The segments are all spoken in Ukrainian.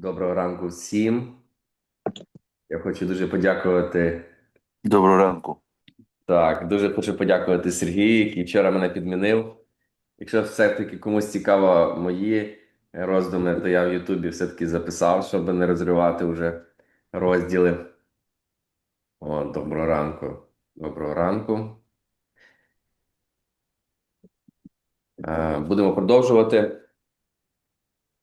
Доброго ранку всім. Я хочу дуже подякувати. Доброго ранку. Так, дуже хочу подякувати Сергію, який вчора мене підмінив. Якщо все-таки комусь цікаво мої роздуми, то я в Ютубі все-таки записав, щоб не розривати вже розділи. О, доброго ранку. Доброго ранку. Е, Будемо продовжувати.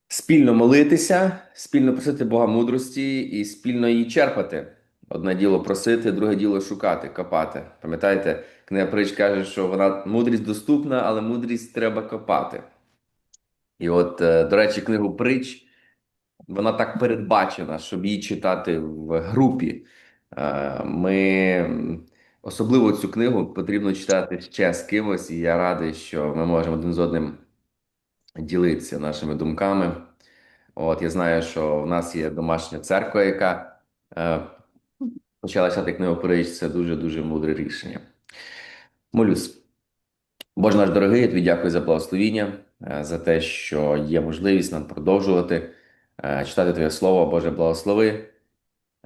Спільно молитися, спільно просити Бога мудрості і спільно її черпати. Одне діло просити, друге діло шукати, копати. Пам'ятаєте, книга притч каже, що вона мудрість доступна, але мудрість треба копати. І от, е, до речі, книгу притч вона так передбачена, щоб її читати в групі. Е, Ми особливо цю книгу потрібно читати ще з кимось, і я радий, що ми можемо один з одним ділитися нашими думками. От я знаю, що в нас є домашня церква, яка е, почала читати книгу притч. Це дуже-дуже мудре рішення. Молюсь. Боже наш дорогий, я тобі дякую за благословіння, е, за те, що є можливість нам продовжувати е, читати Твоє Слово. Боже, благослови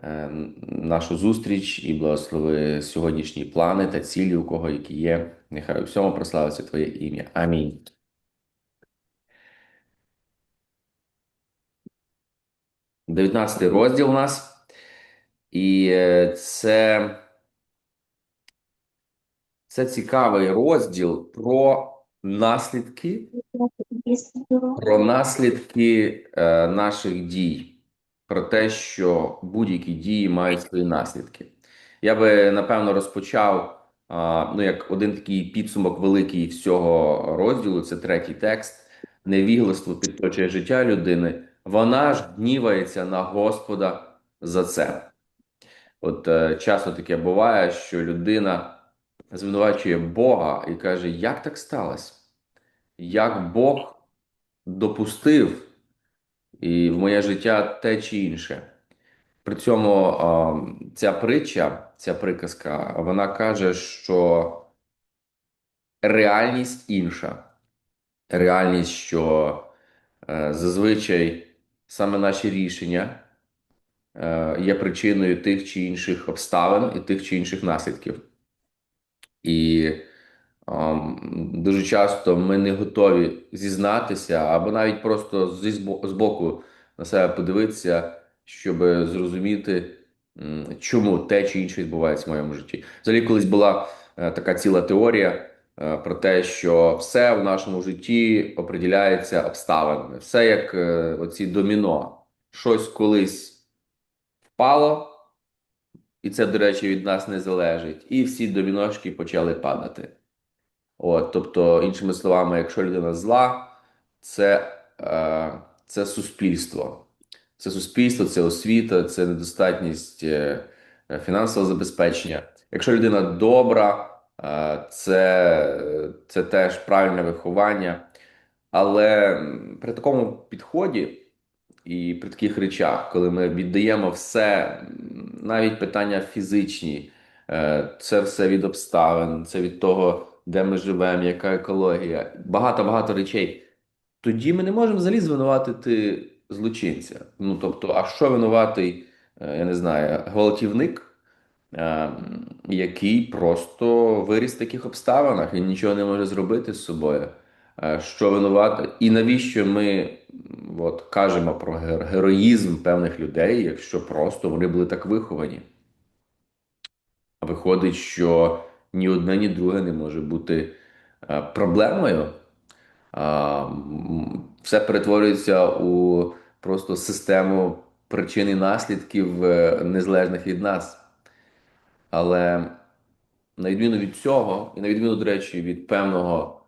е, нашу зустріч і благослови сьогоднішні плани та цілі, у кого які є. Нехай у всьому прославиться Твоє ім'я. Амінь. 19 розділ у нас. І е, це, це цікавий розділ про наслідки, про наслідки е, наших дій, про те, що будь-які дії мають свої наслідки. Я би напевно розпочав, ну як один такий підсумок великий всього розділу, це третій текст. Невігластво підточує життя людини, вона ж гнівається на Господа за це. От е, часто таке буває, що людина звинувачує Бога і каже, як так сталося? Як Бог допустив і в моє життя те чи інше? При цьому а, ця притча, ця приказка, вона каже, що реальність інша. Реальність, що е, зазвичай саме наші рішення е, є причиною тих чи інших обставин і тих чи інших наслідків. І дуже часто ми не готові зізнатися або навіть просто зі збо- збоку на себе подивитися, щоб зрозуміти, чому те чи інше відбувається в моєму житті. Взагалі, колись була е, така ціла теорія про те, що все в нашому житті определяється обставинами, все як е, оці доміно. Щось колись впало, і це, до речі, від нас не залежить. І всі доміношки почали падати. От, тобто, іншими словами, якщо людина зла, це, е, це суспільство. Це суспільство, це освіта, це недостатність е, е, фінансового забезпечення. Якщо людина добра, е, це, це теж правильне виховання. Але при такому підході і при таких речах, коли ми віддаємо все, навіть питання фізичні, е, це все від обставин, це від того, де ми живемо, яка екологія, багато-багато речей. Тоді ми не можемо взагалі звинуватити злочинця. Ну тобто, а що винуватий, е, я не знаю, гвалтівник, який просто виріс в таких обставинах, він нічого не може зробити з собою. Е, Що винувати, і навіщо ми от, кажемо про героїзм певних людей, якщо просто вони були так виховані? А Виходить, що ні одне, ні друге не може бути е, проблемою. Все перетворюється у просто систему причин і наслідків е, незалежних від нас. Але на відміну від цього, і на відміну, до речі, від певного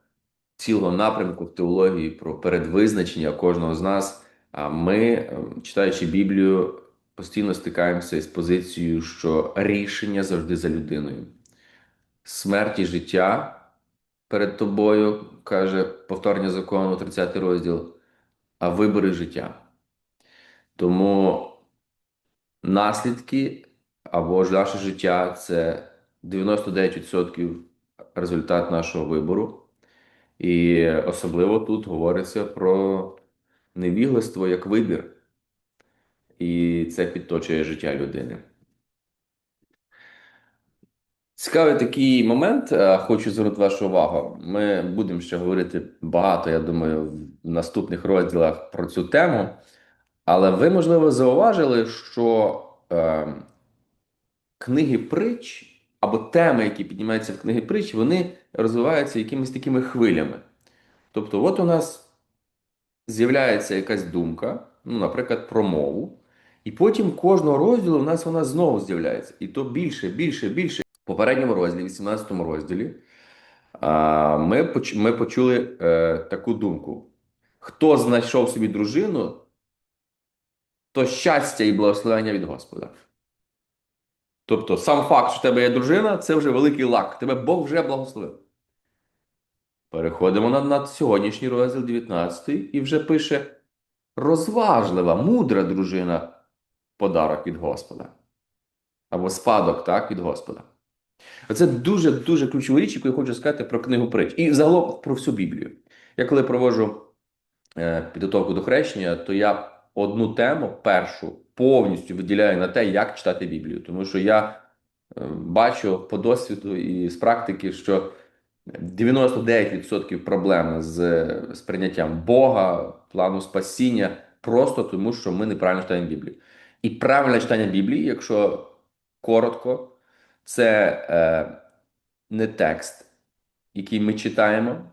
цілого напрямку в теології про передвизначення кожного з нас, ми, е, читаючи Біблію, постійно стикаємося із позицією, що рішення завжди за людиною. Смерть і життя перед тобою, каже повторення закону, 30 розділ, а вибори життя. Тому наслідки або ж наше життя це 99% результат нашого вибору. І особливо тут говориться про невігластво як вибір. і це підточує життя людини. Цікавий такий момент. Хочу звернути вашу увагу. Ми будемо ще говорити багато, я думаю, в наступних розділах про цю тему. Але ви, можливо, зауважили, що е, книги притч або теми, які піднімаються в книги притч, вони розвиваються якимись такими хвилями. Тобто, от у нас з'являється якась думка, ну, наприклад, про мову, і потім кожного розділу у нас вона знову з'являється. І то більше, більше, більше. В попередньому розділі, 18 розділі, ми, ми почули е, таку думку: хто знайшов собі дружину, то щастя і благословення від Господа. Тобто, сам факт, що в тебе є дружина, це вже великий лак. Тебе Бог вже благословив. Переходимо на, на сьогоднішній розділ 19 і вже пише розважлива, мудра дружина подарок від Господа. Або спадок, так, від Господа. Оце дуже-дуже ключова річ, яку я хочу сказати про книгу притч. І загалом про всю Біблію. Я коли проводжу е, підготовку до хрещення, то я одну тему першу повністю виділяю на те, як читати Біблію. Тому що я е, бачу по досвіду і з практики, що 99% проблем з сприйняттям Бога, плану спасіння, просто тому, що ми неправильно читаємо Біблію. І правильне читання Біблії, якщо коротко, це е, не текст, який ми читаємо,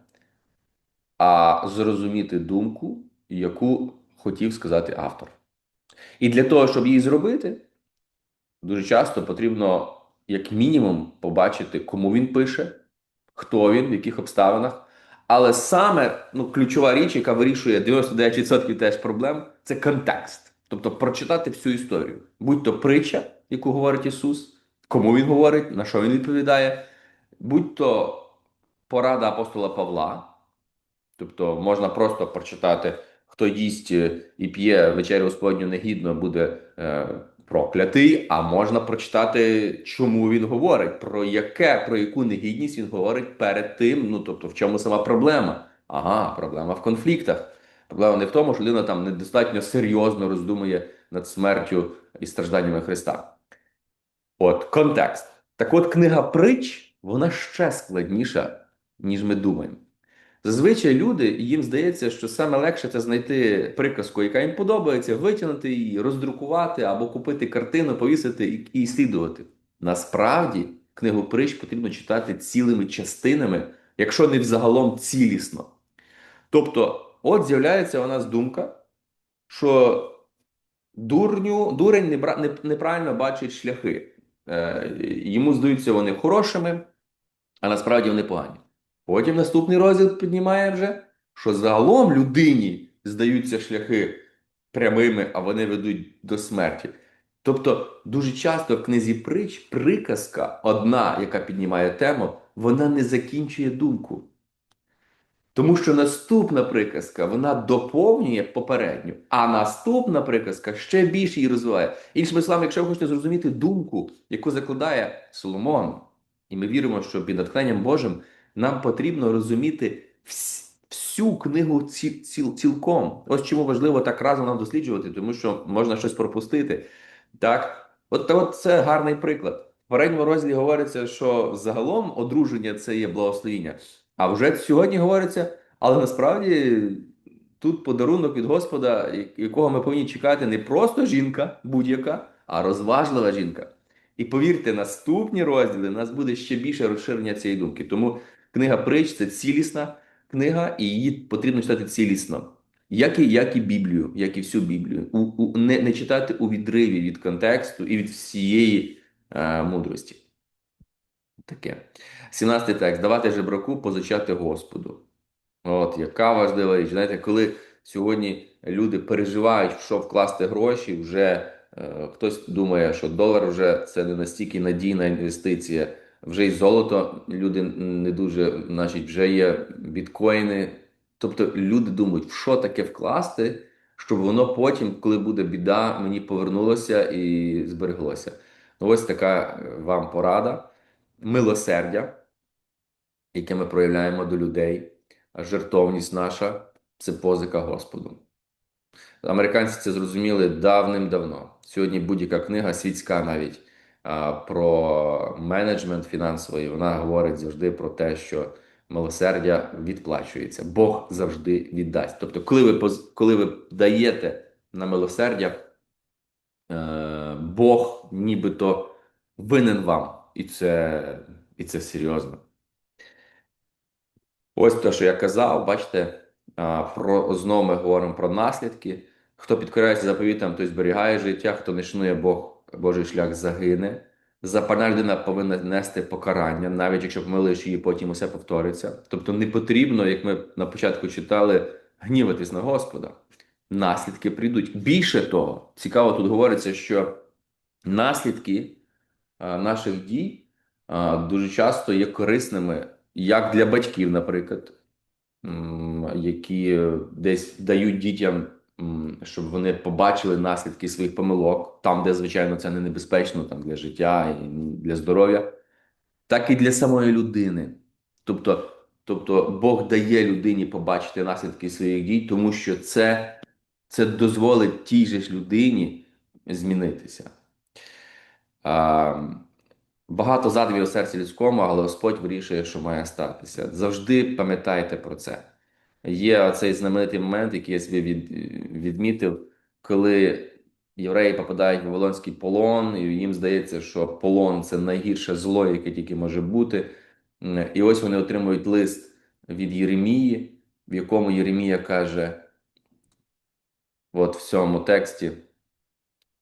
а зрозуміти думку, яку хотів сказати автор. І для того, щоб її зробити, дуже часто потрібно, як мінімум, побачити, кому він пише, хто він, в яких обставинах. Але саме ну, ключова річ, яка вирішує 99% теж проблем, це контекст. Тобто прочитати всю історію. Будь то притча, яку говорить Ісус, кому він говорить, на що він відповідає, будь то порада апостола Павла, тобто можна просто прочитати, хто їсть е, і п'є вечерю Господню негідно, буде е, проклятий, а можна прочитати, чому він говорить, про яке, про яку негідність він говорить перед тим. Ну тобто, в чому сама проблема? Ага, проблема в конфліктах. Проблема не в тому, що людина там недостатньо серйозно роздумує над смертю і стражданнями Христа. От контекст. Так от книга притч, вона ще складніша, ніж ми думаємо. Зазвичай люди, їм здається, що саме легше це знайти приказку, яка їм подобається, витягнути її, роздрукувати або купити картину, повісити і, слідувати. Насправді, книгу притч потрібно читати цілими частинами, якщо не взагалом цілісно. Тобто, от з'являється у нас думка, що дурню, дурень неправильно бачить шляхи. Е, йому здаються вони хорошими, а насправді вони погані. Потім наступний розділ піднімає вже, що загалом людині здаються шляхи прямими, а вони ведуть до смерті. Тобто, дуже часто в книзі притч приказка, одна, яка піднімає тему, вона не закінчує думку. Тому що наступна приказка вона доповнює попередню, а наступна приказка ще більше її розвиває. Іншими словами, якщо ви хочете зрозуміти думку, яку закладає Соломон, і ми віримо, що під натхненням Божим нам потрібно розуміти вс- всю книгу ці, ціл, цілком. Ось чому важливо так разом нам досліджувати, тому що можна щось пропустити. Так, от, та от це гарний приклад. В передньому розділі говориться, що загалом одруження це є благословіння. А вже сьогодні говориться, але насправді тут подарунок від Господа, якого ми повинні чекати не просто жінка будь-яка, а розважлива жінка. І повірте, наступні розділи у нас буде ще більше розширення цієї думки. Тому книга притч це цілісна книга, і її потрібно читати цілісно. Як і, як і Біблію, як і всю Біблію. У, у, не, не читати у відриві від контексту і від всієї е, мудрості. Таке. 17 текст. Давати жебраку, позичати Господу. От, яка важлива річ. Знаєте, коли сьогодні люди переживають, що вкласти гроші, вже е, хтось думає, що долар вже це не настільки надійна інвестиція. Вже й золото люди не дуже, значить, вже є біткоїни. Тобто люди думають, в що таке вкласти, щоб воно потім, коли буде біда, мені повернулося і збереглося. Ну, ось така е, вам порада. Милосердя, яке ми проявляємо до людей, жертовність наша це позика Господу. Американці це зрозуміли давним-давно. Сьогодні будь-яка книга, світська навіть про менеджмент фінансовий, вона говорить завжди про те, що милосердя відплачується. Бог завжди віддасть. Тобто, коли ви, коли ви даєте на милосердя, е, Бог нібито винен вам. І це, і це серйозно. Ось те, що я казав, бачите, про знову ми говоримо про наслідки. Хто підкоряється заповітам, той зберігає життя, хто не шанує Бог, Божий шлях загине. Запальна людина повинна нести покарання, навіть якщо помилуєш її, потім усе повториться. Тобто не потрібно, як ми на початку читали, гніватись на Господа. Наслідки прийдуть. Більше того, цікаво тут говориться, що наслідки наших дій дуже часто є корисними як для батьків, наприклад, які десь дають дітям, щоб вони побачили наслідки своїх помилок, там, де, звичайно, це не небезпечно там, для життя і для здоров'я, так і для самої людини. Тобто, тобто Бог дає людині побачити наслідки своїх дій, тому що це, це дозволить тій же ж людині змінитися. А, Багато задумів у серці людському, але Господь вирішує, що має статися. Завжди пам'ятайте про це. Є цей знаменитий момент, який я собі від, відмітив, коли євреї попадають в Вавилонський полон, і їм здається, що полон це найгірше зло, яке тільки може бути. І ось вони отримують лист від Єремії, в якому Єремія каже: от в цьому тексті,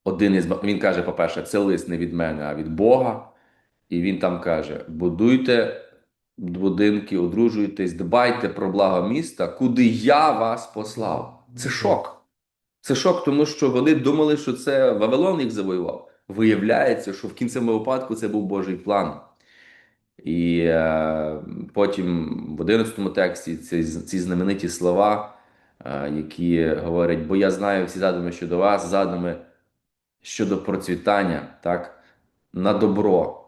один із він каже: по-перше, це лист не від мене, а від Бога. І він там каже: будуйте будинки, одружуйтесь, дбайте про благо міста, куди я вас послав. Це шок. Це шок, тому що вони думали, що це Вавилон їх завоював. Виявляється, що в кінцевому випадку це був Божий план. І е, потім в 11 тексті ці, ці знамениті слова, е, які говорять: бо я знаю всі задуми щодо вас, задуми щодо процвітання, так, на добро,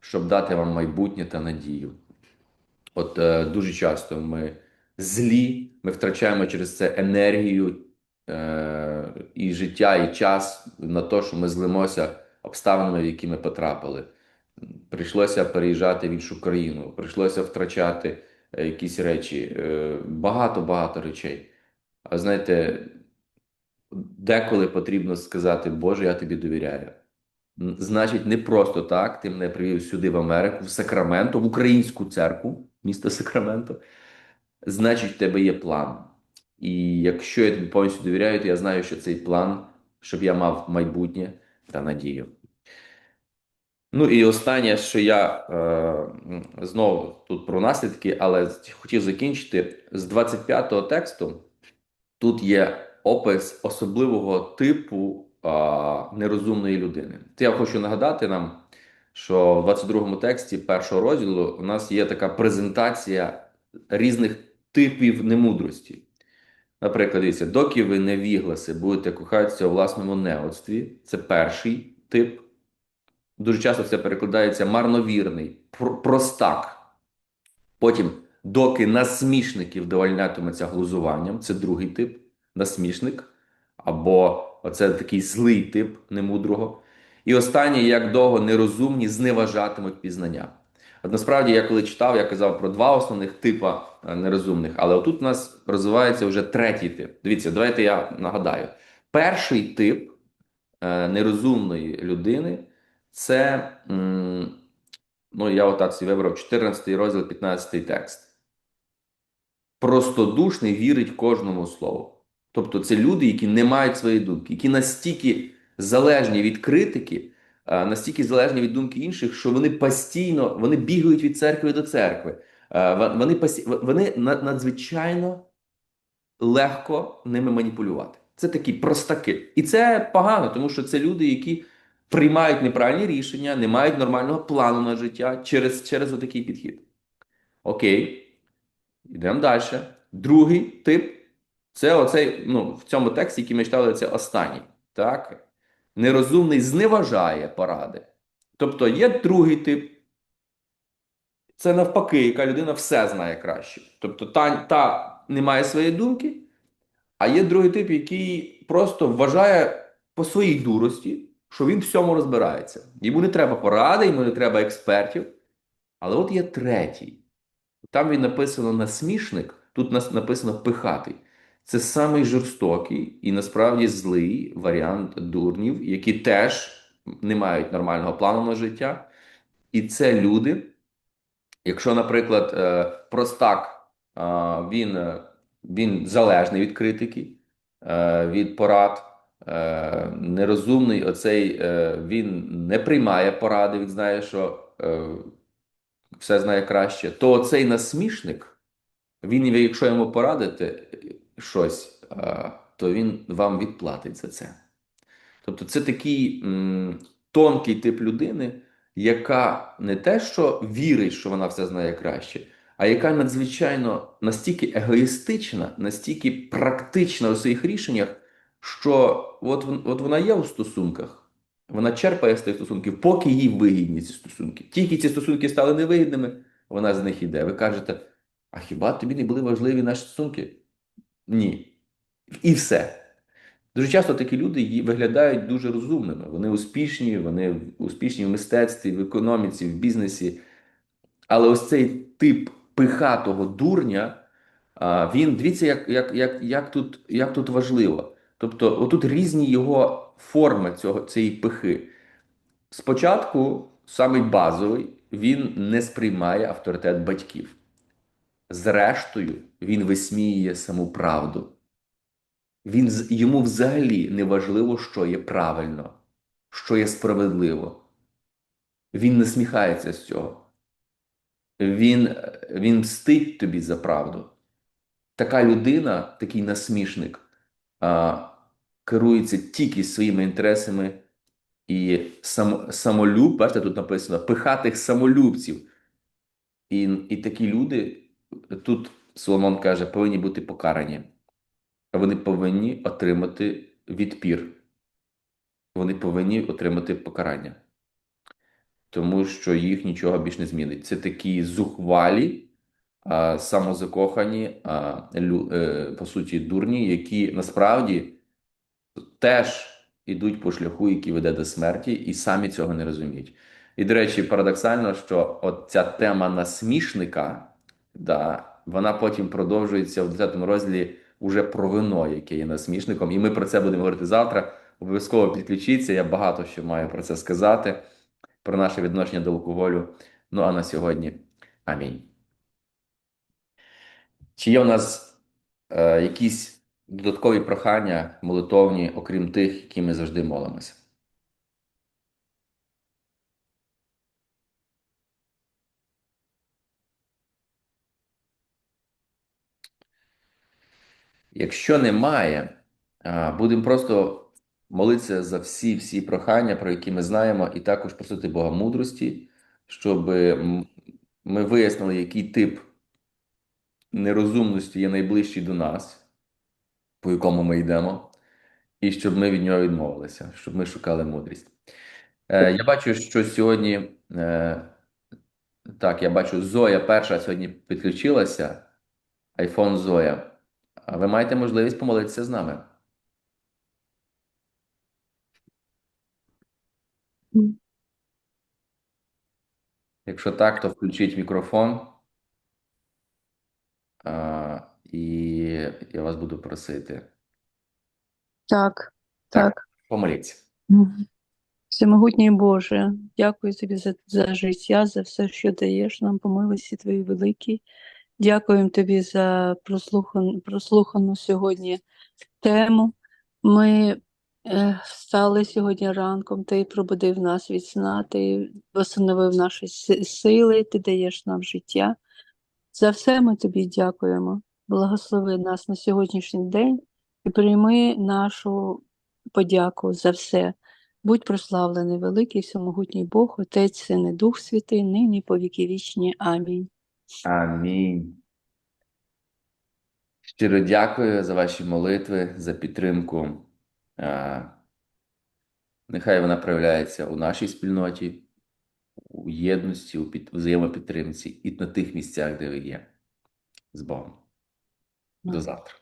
щоб дати вам майбутнє та надію. От е, дуже часто ми злі, ми втрачаємо через це енергію е, і життя, і час на те, що ми злимося обставинами, в які ми потрапили. Прийшлося переїжджати в іншу країну, прийшлося втрачати е, якісь речі, е, багато-багато речей. А знаєте, деколи потрібно сказати, Боже, я тобі довіряю. Значить, не просто так. Ти мене привів сюди в Америку, в Сакраменто, в українську церкву, місто Сакраменто. Значить, в тебе є план. І якщо я тобі повністю довіряю, то я знаю, що цей план, щоб я мав майбутнє та надію. Ну і останнє, що я е, знову тут про наслідки, але хотів закінчити з 25-го тексту. Тут є опис особливого типу а, нерозумної людини. Це я хочу нагадати нам, що в 22-му тексті першого розділу у нас є така презентація різних типів немудрості. Наприклад, дивіться, доки ви невігласи будете кохатися у власному неоцтві, це перший тип. Дуже часто це перекладається марновірний, пр- простак. Потім, доки насмішники вдовольнятимуться глузуванням, це другий тип, насмішник, або оце такий злий тип немудрого. І останнє, як довго нерозумні зневажатимуть пізнання. От насправді, я коли читав, я казав про два основних типа е, нерозумних, але отут у нас розвивається вже третій тип. Дивіться, давайте я нагадаю. Перший тип е, нерозумної людини це, ну я отак собі вибрав 14 розділ, 15 текст. Простодушний вірить кожному слову. Тобто це люди, які не мають своєї думки, які настільки залежні від критики, настільки залежні від думки інших, що вони постійно вони бігають від церкви до церкви. Вони, вони надзвичайно легко ними маніпулювати. Це такі простаки. І це погано, тому що це люди, які приймають неправильні рішення, не мають нормального плану на життя через, через отакий підхід. Окей, йдемо далі. Другий тип це оцей, ну, в цьому тексті, який ми читали, це останній. Так? Нерозумний зневажає поради. Тобто є другий тип. Це навпаки, яка людина все знає краще. Тобто та, та не має своєї думки, А є другий тип, який просто вважає по своїй дурості, що він в всьому розбирається. Йому не треба поради, йому не треба експертів. Але от є третій. Там він написано насмішник, тут написано пихатий. Це самий жорстокий і насправді злий варіант дурнів, які теж не мають нормального плану на життя. І це люди. Якщо, наприклад, е, простак, е, він, е, він залежний від критики, від порад, нерозумний, оцей він не приймає поради, він знає, що все знає краще, то оцей насмішник, він, якщо йому порадити щось, е, то він вам відплатить за це. Тобто, це такий тонкий тип людини, яка не те, що вірить, що вона все знає краще, а яка надзвичайно настільки егоїстична, настільки практична у своїх рішеннях, що от, от вона є у стосунках, вона черпає з тих стосунків, поки їй вигідні ці стосунки. Тільки ці стосунки стали невигідними, вона з них іде. Ви кажете, а хіба тобі не були важливі наші стосунки? Ні. І все. Дуже часто такі люди виглядають дуже розумними. Вони успішні, вони успішні в мистецтві, в економіці, в бізнесі. Але ось цей тип пихатого дурня, він дивіться, як, як, як, як, тут, як тут важливо. Тобто, отут різні його форми цього, цієї пихи. Спочатку, самий базовий, він не сприймає авторитет батьків. Зрештою, він висміює саму правду. Він, йому взагалі не важливо, що є правильно, що є справедливо. Він не сміхається з цього. Він, він мстить тобі за правду. Така людина, такий насмішник, а, керується тільки своїми інтересами і сам, самолюб, бачите, тут написано пихатих самолюбців. І, і такі люди, тут Соломон каже, повинні бути покарані. Вони повинні отримати відпір. Вони повинні отримати покарання. Тому що їх нічого більш не змінить. Це такі зухвалі, самозакохані, е, по суті, дурні, які насправді теж ідуть по шляху, який веде до смерті, і самі цього не розуміють. І, до речі, парадоксально, що от ця тема насмішника, да, вона потім продовжується в 10 розділі уже про вино, яке є насмішником. І ми про це будемо говорити завтра. Обов'язково підключіться. Я багато що маю про це сказати, про наше відношення до алкоголю. Ну а на сьогодні амінь. Чи є у нас е, якісь додаткові прохання молитовні, окрім тих, які ми завжди молимося? Якщо немає, будемо просто молитися за всі всі прохання, про які ми знаємо, і також просити Бога мудрості, щоб ми вияснили, який тип нерозумності є найближчий до нас, по якому ми йдемо, і щоб ми від нього відмовилися, щоб ми шукали мудрість. Е, я бачу, що сьогодні, е, так, я бачу, Зоя перша сьогодні підключилася, iPhone Зоя. А ви маєте можливість помолитися з нами. Якщо так, то включіть мікрофон, а, і я вас буду просити. Так, Так. так. Помоліться. Всемогутній Боже, дякую тобі за, за життя, за все, що даєш нам по милості Твоїй великій. Дякуємо тобі за прослухану, прослухану сьогодні тему. Ми е, встали сьогодні ранком, ти пробудив нас від сна, ти восстановив наші сили, ти даєш нам життя. За все ми тобі дякуємо. Благослови нас на сьогоднішній день і прийми нашу подяку за все. Будь прославлений, великий всемогутній Бог, Отець, Син і Дух Святий, нині по віки вічні. Амінь. Амінь. Щиро дякую за ваші молитви, за підтримку. Нехай вона проявляється у нашій спільноті, у єдності, у під- взаємопідтримці і на тих місцях, де ви є. З Богом. До завтра.